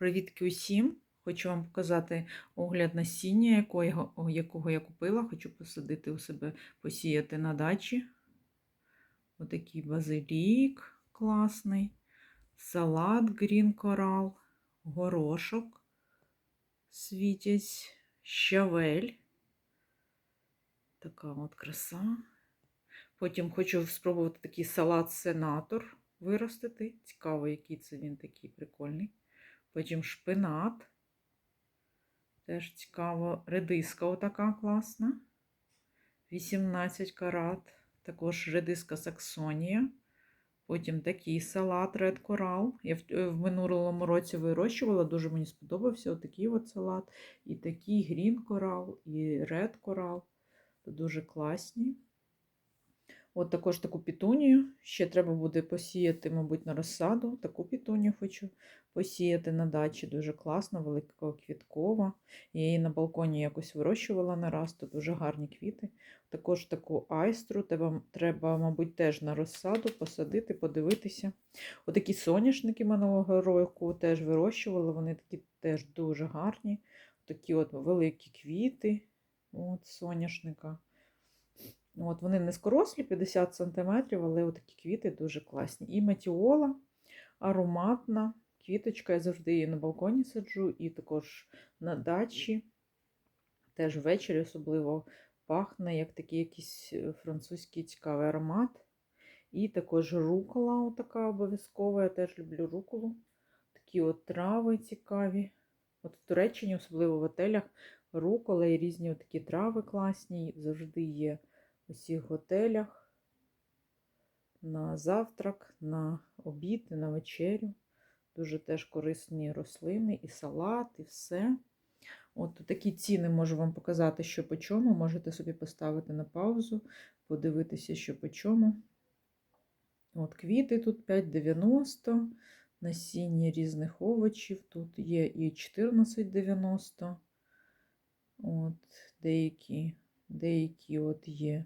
Привітки усім! Хочу вам показати огляд насіння, якого, якого я купила. Хочу посадити у себе, посіяти на дачі. Отакий базилік класний, салат грін корал, горошок, світязь, щавель. Така от краса. Потім хочу спробувати такий салат-сенатор виростити. Цікаво, який це він такий прикольний. Потім шпинат. Теж цікаво. Редиска отака класна. 18 карат. Також редиска Саксонія. Потім такий салат Red Coral. Я в, в минулому році вирощувала, дуже мені сподобався отакий от салат. І такий Green Coral, і Red Coral. Дуже класні. От також таку пітунію. Ще треба буде посіяти, мабуть, на розсаду. Таку пітунію хочу посіяти на дачі. Дуже класна, великоквіткова. Я її на балконі якось вирощувала на раз, то дуже гарні квіти. Також таку айстру треба, треба, мабуть, теж на розсаду посадити, подивитися. Отакі соняшники минулого року теж вирощувала. Вони такі теж дуже гарні. Такі от великі квіти от соняшника. От, Вони низькорослі, 50 см, але такі квіти дуже класні. І матіола ароматна квіточка. Я завжди її на балконі саджу, і також на дачі. Теж ввечері особливо пахне, як такий якийсь французький цікавий аромат. І також рукола така обов'язкова. Я теж люблю руколу. Такі от трави цікаві. От В Туреччині, особливо в отелях, рукола і різні такі трави класні, завжди є усіх готелях на завтрак, на обід, на вечерю. Дуже теж корисні рослини, і салат, і все. От такі ціни можу вам показати, що по чому. Можете собі поставити на паузу, подивитися, що по чому. От Квіти тут 5,90, насіння різних овочів. Тут є і 14,90. От Деякі деякі от є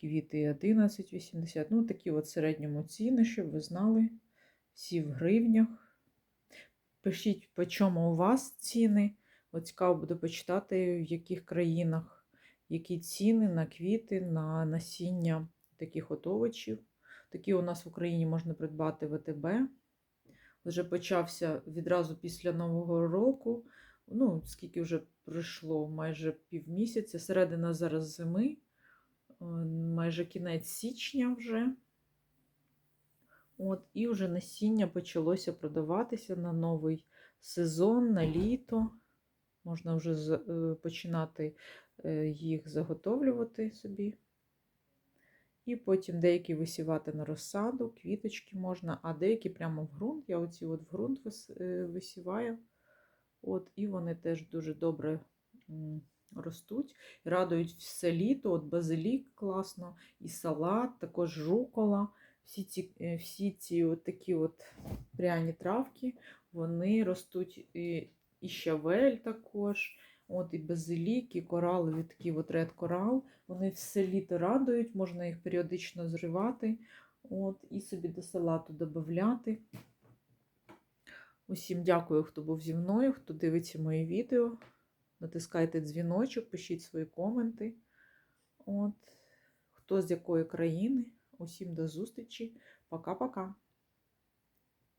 квіти 11,80. Ну, такі от середньому ціни, щоб ви знали, всі в гривнях. Пишіть, по чому у вас ціни. От цікаво буде почитати, в яких країнах, які ціни на квіти, на насіння таких от овочів. Такі у нас в Україні можна придбати ВТБ. Вже почався відразу після Нового року. Ну, скільки вже пройшло майже півмісяця, середина зараз зими, майже кінець січня вже. От, І вже насіння почалося продаватися на новий сезон, на літо. Можна вже починати їх заготовлювати собі. І потім деякі висівати на розсаду, квіточки можна, а деякі прямо в ґрунт. Я оці от в ґрунт висіваю. От, І вони теж дуже добре ростуть. Радують все літо. От базилік класно, і салат, також жукола. Всі ці е, всі ці от такі от пряні травки, вони ростуть і, і щавель також. От І базилік, і коралові такі от ред корал. Вони все літо радують, можна їх періодично зривати. От, І собі до салату додати. Усім дякую, хто був зі мною, хто дивиться мої відео. Натискайте дзвіночок, пишіть свої коменти. От. Хто з якої країни. Усім до зустрічі. Пока-пока.